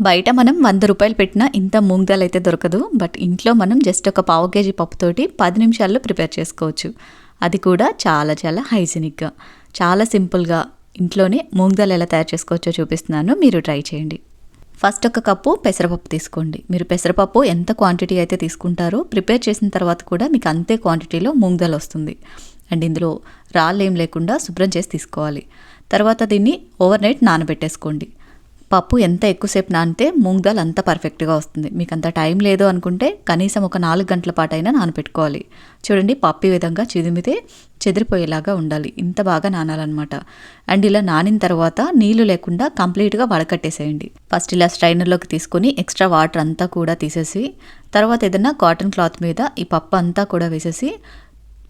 బయట మనం వంద రూపాయలు పెట్టినా ఇంత మూంగ్ దాల్ అయితే దొరకదు. బట్ ఇంట్లో మనం జస్ట్ ఒక పావు కేజీ పప్పుతోటి పది నిమిషాల్లో ప్రిపేర్ చేసుకోవచ్చు. అది కూడా చాలా చాలా హైజీనిక్గా. చాలా సింపుల్గా ఇంట్లోనే మూంగ్ దాల్ ఎలా తయారు చేసుకోవచ్చో చూపిస్తున్నాను. మీరు ట్రై చేయండి. ఫస్ట్ ఒక కప్పు పెసరపప్పు తీసుకోండి. మీరు పెసరపప్పు ఎంత క్వాంటిటీ అయితే తీసుకుంటారో ప్రిపేర్ చేసిన తర్వాత కూడా మీకు అంతే క్వాంటిటీలో మూంగ్దాల్ వస్తుంది. అండ్ ఇందులో రాళ్ళు ఏం లేకుండా శుభ్రం చేసి తీసుకోవాలి. తర్వాత దీన్ని ఓవర్ నైట్ నానబెట్టేసుకోండి. పప్పు ఎంత ఎక్కువసేపు నానితే మూంగ్ దాల్ అంత పర్ఫెక్ట్గా వస్తుంది. మీకు అంత టైం లేదు అనుకుంటే కనీసం ఒక నాలుగు గంటల పాటు అయినా నానబెట్టుకోవాలి. చూడండి పప్పు ఈ విధంగా చిదిమితే చెదిరిపోయేలాగా ఉండాలి. ఇంత బాగా నానాలన్నమాట. అండ్ ఇలా నానిన తర్వాత నీళ్ళు లేకుండా కంప్లీట్గా వడకట్టేసేయండి. ఫస్ట్ ఇలా స్ట్రైనర్లోకి తీసుకొని ఎక్స్ట్రా వాటర్ అంతా కూడా తీసేసి తర్వాత ఏదైనా కాటన్ క్లాత్ మీద ఈ పప్పు అంతా కూడా వేసేసి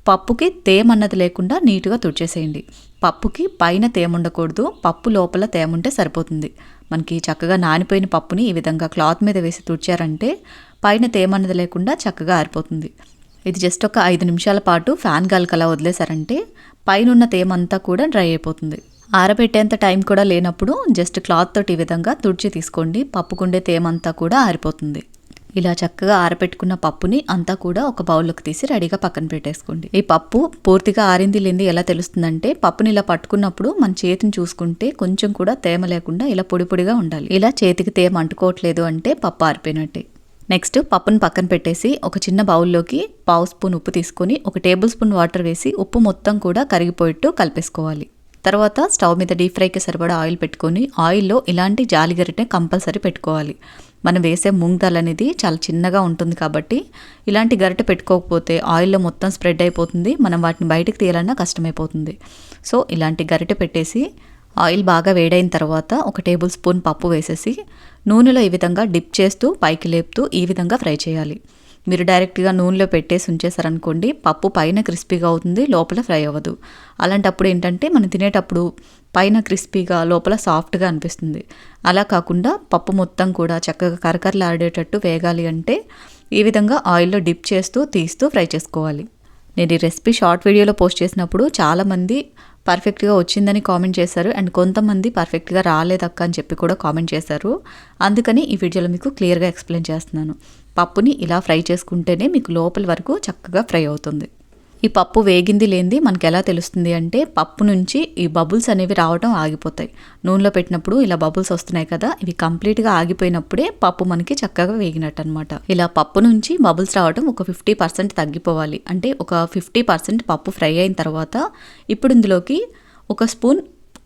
పప్పుకి తేమ అన్నది లేకుండా నీట్గా తుడిచేసేయండి. పప్పుకి పైన తేమ ఉండకూడదు. పప్పు లోపల తేమ ఉంటే సరిపోతుంది. మనకి చక్కగా నానిపోయిన పప్పుని ఈ విధంగా క్లాత్ మీద వేసి తుడిచారంటే పైన తేమన్నది లేకుండా చక్కగా ఆరిపోతుంది. ఇది జస్ట్ ఒక ఐదు నిమిషాల పాటు ఫ్యాన్ గాలికి అలా వదిలేశారంటే పైన ఉన్న తేమ అంతా కూడా డ్రై అయిపోతుంది. ఆరబెట్టేంత టైం కూడా లేనప్పుడు జస్ట్ క్లాత్ తోటి ఈ విధంగా తుడిచి తీసుకోండి. పప్పుకుండే తేమ అంతా కూడా ఆరిపోతుంది. ఇలా చక్కగా ఆరబెట్టుకున్న పప్పుని అంతా కూడా ఒక బౌల్లోకి తీసి రెడీగా పక్కన పెట్టేసుకోండి. ఈ పప్పు పూర్తిగా ఆరింది లేనిది ఎలా తెలుస్తుందంటే పప్పుని ఇలా పట్టుకున్నప్పుడు మన చేతిని చూసుకుంటే కొంచెం కూడా తేమ లేకుండా ఇలా పొడి పొడిగా ఉండాలి. ఇలా చేతికి తేమ అంటుకోవట్లేదు అంటే పప్పు ఆరిపోయినట్టే. నెక్స్ట్ పప్పును పక్కన పెట్టేసి ఒక చిన్న బౌల్లోకి పావు స్పూన్ ఉప్పు తీసుకొని ఒక టేబుల్ స్పూన్ వాటర్ వేసి ఉప్పు మొత్తం కూడా కరిగిపోయేట్టు కలిపేసుకోవాలి. తర్వాత స్టవ్ మీద డీప్ ఫ్రైకి సరిపడా ఆయిల్ పెట్టుకొని ఆయిల్లో ఇలాంటి జాలిగరిటె కంపల్సరీ పెట్టుకోవాలి. మనం వేసే మూంగ్ దాల్ అనేది చాలా చిన్నగా ఉంటుంది కాబట్టి ఇలాంటి గరిట పెట్టుకోకపోతే ఆయిల్లో మొత్తం స్ప్రెడ్ అయిపోతుంది. మనం వాటిని బయటకు తీయాలన్నా కష్టమైపోతుంది. సో ఇలాంటి గరిటె పెట్టేసి ఆయిల్ బాగా వేడైన తర్వాత ఒక టేబుల్ స్పూన్ పప్పు వేసేసి నూనెలో ఈ విధంగా డిప్ చేస్తూ పైకి లేపుతూ ఈ విధంగా ఫ్రై చేయాలి. మీరు డైరెక్ట్గా నూనెలో పెట్టేసి ఉంచేసారనుకోండి పప్పు పైన క్రిస్పీగా అవుతుంది లోపల ఫ్రై అవ్వదు. అలాంటప్పుడు ఏంటంటే మనం తినేటప్పుడు పైన క్రిస్పీగా లోపల సాఫ్ట్గా అనిపిస్తుంది. అలా కాకుండా పప్పు మొత్తం కూడా చక్కగా కరకరలాడేటట్టు వేగాలి అంటే ఈ విధంగా ఆయిల్లో డిప్ చేస్తూ తీస్తూ ఫ్రై చేసుకోవాలి. నేను ఈ రెసిపీ షార్ట్ వీడియోలో పోస్ట్ చేసినప్పుడు చాలామంది పర్ఫెక్ట్గా వచ్చిందని కామెంట్ చేశారు అండ్ కొంతమంది పర్ఫెక్ట్గా రాలేదక్క అని చెప్పి కూడా కామెంట్ చేశారు. అందుకని ఈ వీడియోలో మీకు క్లియర్గా ఎక్స్ప్లెయిన్ చేస్తున్నాను. పప్పుని ఇలా ఫ్రై చేసుకుంటేనే మీకు లోపల వరకు చక్కగా ఫ్రై అవుతుంది. ఈ పప్పు వేగింది లేనిది మనకి ఎలా తెలుస్తుంది అంటే పప్పు నుంచి ఈ బబుల్స్ అనేవి రావడం ఆగిపోతాయి. నూనెలో పెట్టినప్పుడు ఇలా బబుల్స్ వస్తున్నాయి కదా ఇవి కంప్లీట్గా ఆగిపోయినప్పుడే పప్పు మనకి చక్కగా వేగినట్టు అనమాట ఇలా పప్పు నుంచి బబుల్స్ రావడం ఒక ఫిఫ్టీ పర్సెంట్ తగ్గిపోవాలి. అంటే ఒక ఫిఫ్టీ పర్సెంట్ పప్పు ఫ్రై అయిన తర్వాత ఇప్పుడు ఇందులోకి ఒక స్పూన్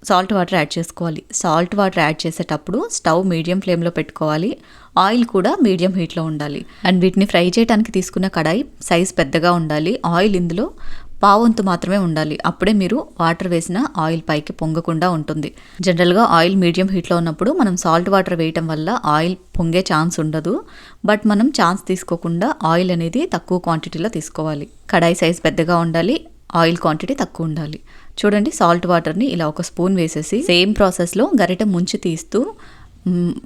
సాల్ట్ వాటర్ యాడ్ చేసుకోవాలి. సాల్ట్ వాటర్ యాడ్ చేసేటప్పుడు స్టవ్ మీడియం ఫ్లేమ్లో పెట్టుకోవాలి. ఆయిల్ కూడా మీడియం హీట్లో ఉండాలి. అండ్ వీటిని ఫ్రై చేయడానికి తీసుకున్న కడాయి సైజ్ పెద్దగా ఉండాలి. ఆయిల్ ఇందులో పావంతు మాత్రమే ఉండాలి. అప్పుడే మీరు వాటర్ వేసిన ఆయిల్ పైకి పొంగకుండా ఉంటుంది. జనరల్గా ఆయిల్ మీడియం హీట్లో ఉన్నప్పుడు మనం సాల్ట్ వాటర్ వేయటం వల్ల ఆయిల్ పొంగే ఛాన్స్ ఉండదు. బట్ మనం ఛాన్స్ తీసుకోకుండా ఆయిల్ అనేది తక్కువ క్వాంటిటీలో తీసుకోవాలి. కడాయి సైజ్ పెద్దగా ఉండాలి. ఆయిల్ క్వాంటిటీ తక్కువ ఉండాలి. చూడండి సాల్ట్ వాటర్ని ఇలా ఒక స్పూన్ వేసేసి సేమ్ ప్రాసెస్లో గరిట ముంచి తీస్తూ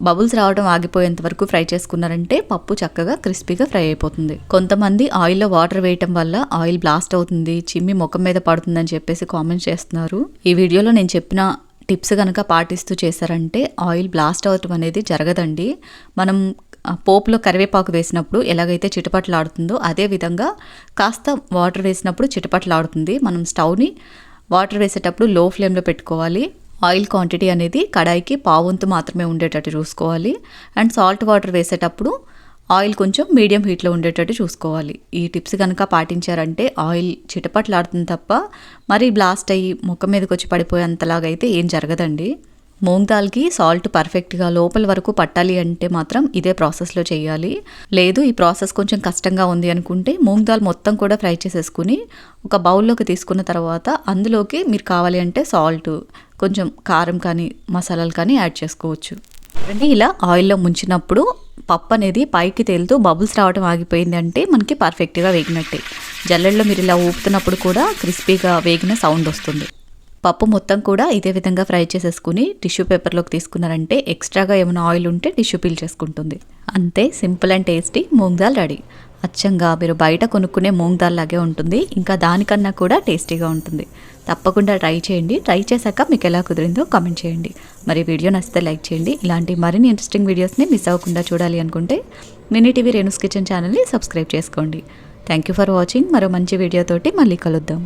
బబుల్స్ రావడం ఆగిపోయేంత వరకు ఫ్రై చేసుకున్నారంటే పప్పు చక్కగా క్రిస్పీగా ఫ్రై అయిపోతుంది. కొంతమంది ఆయిల్లో వాటర్ వేయటం వల్ల ఆయిల్ బ్లాస్ట్ అవుతుంది చిమ్మి ముఖం మీద పడుతుందని చెప్పేసి కామెంట్ చేస్తున్నారు. ఈ వీడియోలో నేను చెప్పిన టిప్స్ కనుక పాటిస్తూ చేశారంటే ఆయిల్ బ్లాస్ట్ అవటం అనేది జరగదండి. మనం పోపులో కరివేపాకు వేసినప్పుడు ఎలాగైతే చిటపట్లాడుతుందో అదే విధంగా కాస్త వాటర్ వేసినప్పుడు చిటపట్లాడుతుంది. మనం స్టవ్ని వాటర్ వేసేటప్పుడు లో ఫ్లేమ్లో పెట్టుకోవాలి. ఆయిల్ క్వాంటిటీ అనేది కడాయికి పావుంతు మాత్రమే ఉండేటట్టు చూసుకోవాలి. అండ్ సాల్ట్ వాటర్ వేసేటప్పుడు ఆయిల్ కొంచెం మీడియం హీట్లో ఉండేటట్టు చూసుకోవాలి. ఈ టిప్స్ కనుక పాటించారంటే ఆయిల్ చిటపట్లాడుతుంది తప్ప మరీ బ్లాస్ట్ అయ్యి ముఖం మీదకి వచ్చి పడిపోయేంతలాగైతే ఏం జరగదండి. మూంగ్ దాల్కి సాల్ట్ పర్ఫెక్ట్గా లోపల వరకు పట్టాలి అంటే మాత్రం ఇదే ప్రాసెస్లో చేయాలి. లేదు ఈ ప్రాసెస్ కొంచెం కష్టంగా ఉంది అనుకుంటే మూంగ్ దాల్ మొత్తం కూడా ఫ్రై చేసేసుకుని ఒక బౌల్లోకి తీసుకున్న తర్వాత అందులోకి మీరు కావాలి అంటే సాల్ట్ కొంచెం కారం కానీ మసాలాలు కానీ యాడ్ చేసుకోవచ్చు. అంటే ఇలా ఆయిల్లో ముంచినప్పుడు పప్పు అనేది పైకి తేలుతూ బబుల్స్ రావడం ఆగిపోయింది అంటే మనకి పర్ఫెక్ట్గా వేగినట్టే. జల్లెల్లో మీరు ఇలా ఊపుతున్నప్పుడు కూడా క్రిస్పీగా వేగిన సౌండ్ వస్తుంది. పప్పు మొత్తం కూడా ఇదే విధంగా ఫ్రై చేసేసుకుని టిష్యూ పేపర్లోకి తీసుకున్నారంటే ఎక్స్ట్రాగా ఏమైనా ఆయిల్ ఉంటే టిష్యూ పీల్ చేసుకుంటుంది. అంతే simple and tasty moong dal ready. అచ్చంగా మీరు బయట కొనుక్కునే మూంగ్ దాల్ లాగే ఉంటుంది. ఇంకా దానికన్నా కూడా టేస్టీగా ఉంటుంది. తప్పకుండా ట్రై చేయండి. ట్రై చేశాక మీకు ఎలా కుదిరిందో కామెంట్ చేయండి. మరి వీడియో నచ్చితే లైక్ చేయండి. ఇలాంటి మరిన్ని ఇంట్రెస్టింగ్ వీడియోస్ని మిస్ అవ్వకుండా చూడాలి అనుకుంటే మినీ టీవీ రేణుస్ కిచెన్ ఛానల్ని సబ్స్క్రైబ్ చేసుకోండి. Thank you for watching. మరో మంచి వీడియోతోటి మళ్ళీ కలుద్దాం.